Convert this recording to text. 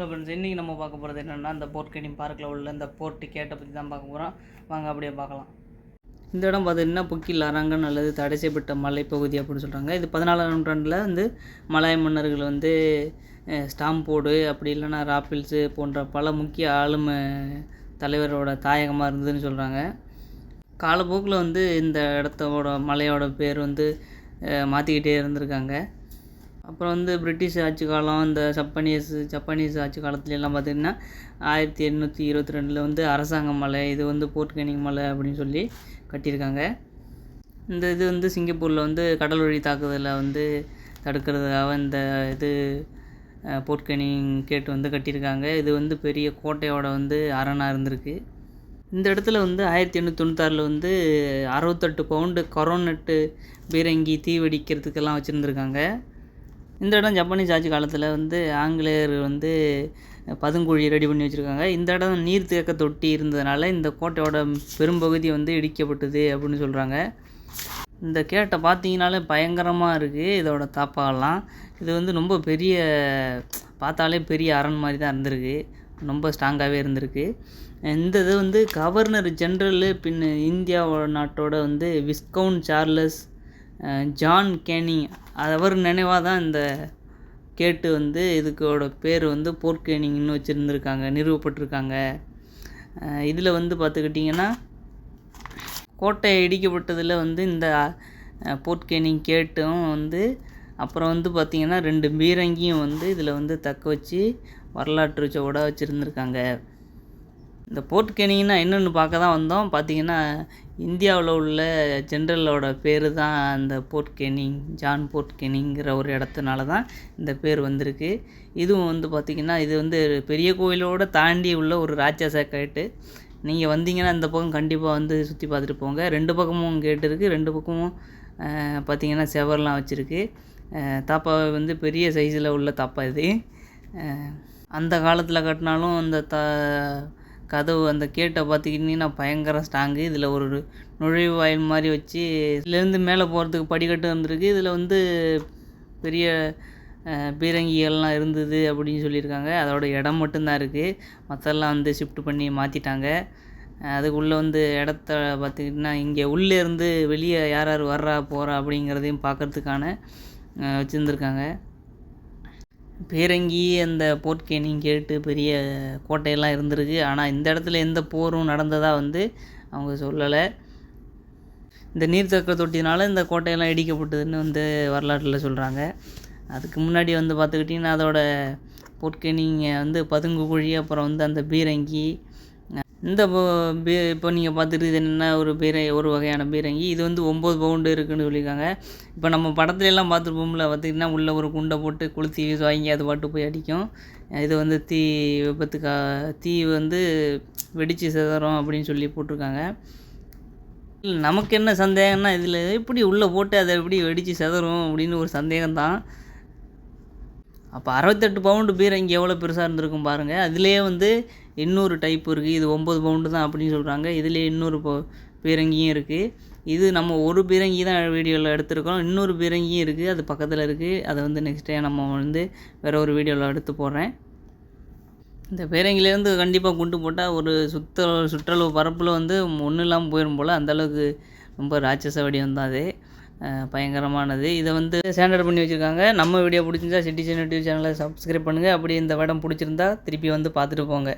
Hello friends இன்றைக்கி நம்ம பார்க்க போகிறது என்னென்னா இந்த போர்ட் பார்க்கில் உள்ள இந்த போர்ட் கேட்டை பற்றி தான் பார்க்க போகிறோம் வாங்க அப்படியே பார்க்கலாம். இந்த இடம் பார்த்திங்கன்னா புக்கில் அரங்கன் அல்லது தடை செய்யப்பட்ட மலைப்பகுதி அப்படின்னு சொல்கிறாங்க இது பதினாலாம் நூற்றாண்டில் வந்து மலாய மன்னர்கள் வந்து ஸ்டாம்போடு போர்டு அப்படி இல்லைன்னா ராப்பிள்ஸு போன்ற பல முக்கிய ஆளுமை தலைவரோட தாயகமாக இருந்ததுன்னு சொல்கிறாங்க காலப்போக்கில் வந்து இந்த இடத்தோட மலையோட பேர் வந்து மாற்றிக்கிட்டே இருந்திருக்காங்க. அப்புறம் வந்து பிரிட்டிஷ் ஆட்சி காலம் இந்த ஜப்பனீஸ் ஜப்பனீஸ் ஆட்சி காலத்துல எல்லாம் பார்த்திங்கன்னா ஆயிரத்தி எண்ணூற்றி இருபத்தி ரெண்டில் வந்து அரசாங்க மலை இது வந்து போர்ட் கேனிங் மலை அப்படின்னு சொல்லி கட்டியிருக்காங்க. இந்த இது வந்து சிங்கப்பூரில் வந்து கடல் வழி தாக்குதலை வந்து தடுக்கிறதுக்காக இந்த இது போர்ட் கேனிங் கேட்டு வந்து கட்டியிருக்காங்க. இது வந்து பெரிய கோட்டையோட வந்து அரணாக இருந்திருக்கு. இந்த இடத்துல வந்து ஆயிரத்தி எண்ணூற்றி தொண்ணூத்தாறில் வந்து அறுபத்தெட்டு பவுண்டு கொரோனட்டு பீரங்கி தீ வெடிக்கிறதுக்கெல்லாம் வச்சுருந்துருக்காங்க. இந்த இடம் ஜப்பானீஸ் ஆட்சி காலத்தில் வந்து ஆங்கிலேயர் வந்து பதுங்குழி ரெடி பண்ணி வச்சுருக்காங்க. இந்த இடம் நீர் தேக்க தொட்டி இருந்ததுனால இந்த கோட்டையோட பெரும்பகுதி வந்து இடிக்கப்பட்டது அப்படின்னு சொல்கிறாங்க இந்த கேட்டை பார்த்தீங்கனாலே பயங்கரமாக இருக்குது இதோட தாப்பாலாம். இது வந்து ரொம்ப பெரிய பார்த்தாலே பெரிய அரண் மாதிரி தான் இருந்திருக்கு. ரொம்ப ஸ்ட்ராங்காகவே இருந்திருக்கு. இந்த இது வந்து கவர்னர் ஜென்ரலு பின் இந்தியா நாட்டோட வந்து விஸ்கவுண்ட் சார்லஸ் ஜான் கேனி அவர் நினைவாக தான் இந்த கேட்டு வந்து இதுக்கோட பேர் வந்து போர்ட் கேனிங்னு வச்சுருந்துருக்காங்க நிறுவப்பட்டிருக்காங்க. இதில் வந்து பார்த்துக்கிட்டிங்கன்னா கோட்டை இடிக்கப்பட்டதில் வந்து இந்த போர்ட் கேனிங் கேட்டும் வந்து அப்புறம் வந்து பார்த்திங்கன்னா ரெண்டு பீரங்கியும் வந்து இதில் வந்து தக்க வச்சு வரலாற்று சுவடாக வச்சுருந்துருக்காங்க. இந்த போர்ட் கேனிங்னா என்னென்னு பார்க்க தான் வந்தோம். பார்த்தீங்கன்னா இந்தியாவில் உள்ள ஜென்ரலோட பேர் தான் அந்த போர்ட் கேனிங் ஜான் போர்ட் கேனிங்கிற ஒரு இடத்துனால தான் இந்த பேர் வந்திருக்கு. இதுவும் வந்து பார்த்திங்கன்னா இது வந்து பெரிய கோயிலோடு தாண்டி உள்ள ஒரு ராட்சச கேட்டு நீங்கள் வந்தீங்கன்னா இந்த பக்கம் கண்டிப்பாக வந்து சுற்றி பார்த்துட்டு போங்க. ரெண்டு பக்கமும் கேட்டு இருக்குது ரெண்டு பக்கமும் பார்த்திங்கன்னா செவர்லாம் வச்சுருக்கு. தாப்பா வந்து பெரிய சைஸில் உள்ள தாப்பா இது. அந்த காலத்தில் கட்டினாலும் அந்த த கதவு அந்த கேட்டை பார்த்துக்கிட்டிங்கன்னா பயங்கர ஸ்ட்ராங்கு இதில் ஒரு நுழைவாயில் மாதிரி வச்சு இதுலேருந்து மேலே போகிறதுக்கு படிக்கட்டு வந்திருக்கு. இதில் வந்து பெரிய பீரங்கிகள்லாம் இருந்தது அப்படின்னு சொல்லியிருக்காங்க. அதோட இடம் மட்டும்தான் இருக்குது மற்றெல்லாம் வந்து ஷிஃப்ட் பண்ணி மாற்றிட்டாங்க அதுக்குள்ளே வந்து இடத்த பார்த்துக்கிட்டிங்கன்னா இங்கே உள்ளேருந்து வெளியே யார் யார் வர்றா போகிறா அப்படிங்கிறதையும் பார்க்குறதுக்கான வச்சுருந்துருக்காங்க. பீரங்கி அந்த போர்ட் கேட்டு பெரிய கோட்டையெல்லாம் இருந்திருக்கு. ஆனால் இந்த இடத்துல எந்த போரும் நடந்ததாக வந்து அவங்க சொல்லலை. இந்த நீர்த்தக்க தொட்டினால இந்த கோட்டையெல்லாம் இடிக்கப்பட்டதுன்னு வந்து வரலாற்றில் சொல்கிறாங்க அதுக்கு முன்னாடி வந்து பார்த்துக்கிட்டிங்கன்னா அதோட போட்கேனிங்க வந்து பதுங்கு குழி அப்புறம் வந்து அந்த பீரங்கி இந்த பீ இப்போ நீங்கள் பார்த்துட்டு என்னென்னா ஒரு பீரை ஒரு வகையான பீரங்கி. இது வந்து ஒம்பது பவுண்டு இருக்குதுன்னு சொல்லியிருக்காங்க. இப்போ நம்ம படத்துலலாம் பார்த்துருப்போம்ல பார்த்திங்கன்னா உள்ளே ஒரு குண்டை போட்டு கொளுத்தி வாங்கி அது பாட்டு போய் அடிக்கும். இது வந்து தீ விபத்துக்கா தீ வந்து வெடித்து சிதறும் அப்படின்னு சொல்லி போட்டிருக்காங்க. நமக்கு என்ன சந்தேகம்னா இதில் எப்படி உள்ளே போட்டு அதை எப்படி வெடித்து சிதறும் அப்படின்னு ஒரு சந்தேகம் தான் அப்போ அறுபத்தெட்டு பவுண்டு பீரங்கி எவ்வளோ பெருசாக இருந்திருக்கும் பாருங்கள் அதுலேயே வந்து இன்னொரு டைப் இருக்குது இது ஒம்பது பவுண்டு தான் அப்படின்னு சொல்கிறாங்க இதுலேயே இன்னொரு பீரங்கியும் இருக்குது இது நம்ம ஒரு பீரங்கி தான் வீடியோவில் எடுத்திருக்கோம். இன்னொரு பீரங்கியும் இருக்குது அது பக்கத்தில் இருக்குது அதை வந்து நெக்ஸ்ட் டே நம்ம வந்து வேறு ஒரு வீடியோவில் எடுத்து போடுறேன். இந்த பீரங்கிலேருந்து கண்டிப்பாக குண்டு போட்டால் ஒரு சுத்த சுற்றளவு பரப்பில் வந்து ஒன்றும் இல்லாமல் போயிடும் போல். அந்தளவுக்கு ரொம்ப ராட்சச வடிவம் தான் அது. பயங்கரமானது. இதை வந்து ஸ்டாண்டர்ட் பண்ணி வச்சுருக்காங்க. நம்ம வீடியோ பிடிச்சிருந்தா சிட்டிசன் யூடியூப் சேனலை சப்ஸ்கிரைப் பண்ணுங்கள் அப்படி இந்த இடம் பிடிச்சிருந்தா திருப்பி வந்து பார்த்துட்டு போங்க.